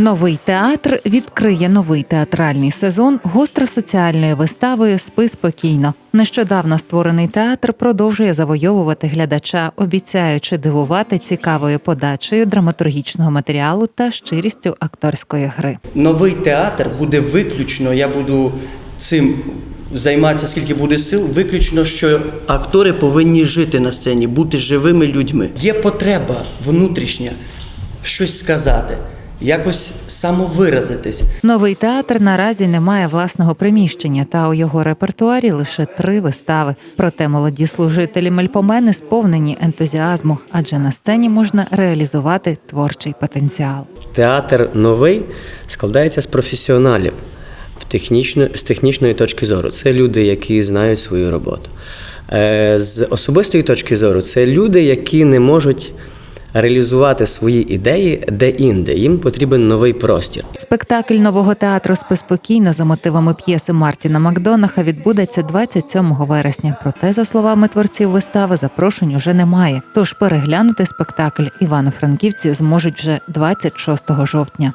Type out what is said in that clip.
Новий театр відкриє новий театральний сезон гостросоціальною виставою Спи спокійно. Нещодавно створений театр продовжує завойовувати глядача, обіцяючи дивувати цікавою подачею драматургічного матеріалу та щирістю акторської гри. Новий театр буде виключно, я буду цим займатися, скільки буде сил, виключно, що актори повинні жити на сцені, бути живими людьми. Є потреба внутрішня щось сказати, якось самовиразитись. Новий театр наразі не має власного приміщення, та у його репертуарі лише три вистави. Проте молоді служителі Мельпомени сповнені ентузіазму, адже на сцені можна реалізувати творчий потенціал. Театр новий складається з професіоналів в технічно, з технічної точки зору. Це люди, які знають свою роботу. Е, З особистої точки зору, це люди, які не можуть реалізувати свої ідеї де-інде. Їм потрібен новий простір. Спектакль нового театру «Списпокійно» за мотивами п'єси Мартіна Макдонаха відбудеться 27 вересня. Проте, за словами творців вистави, запрошень уже немає. Тож переглянути спектакль івано-франківці зможуть вже 26 жовтня.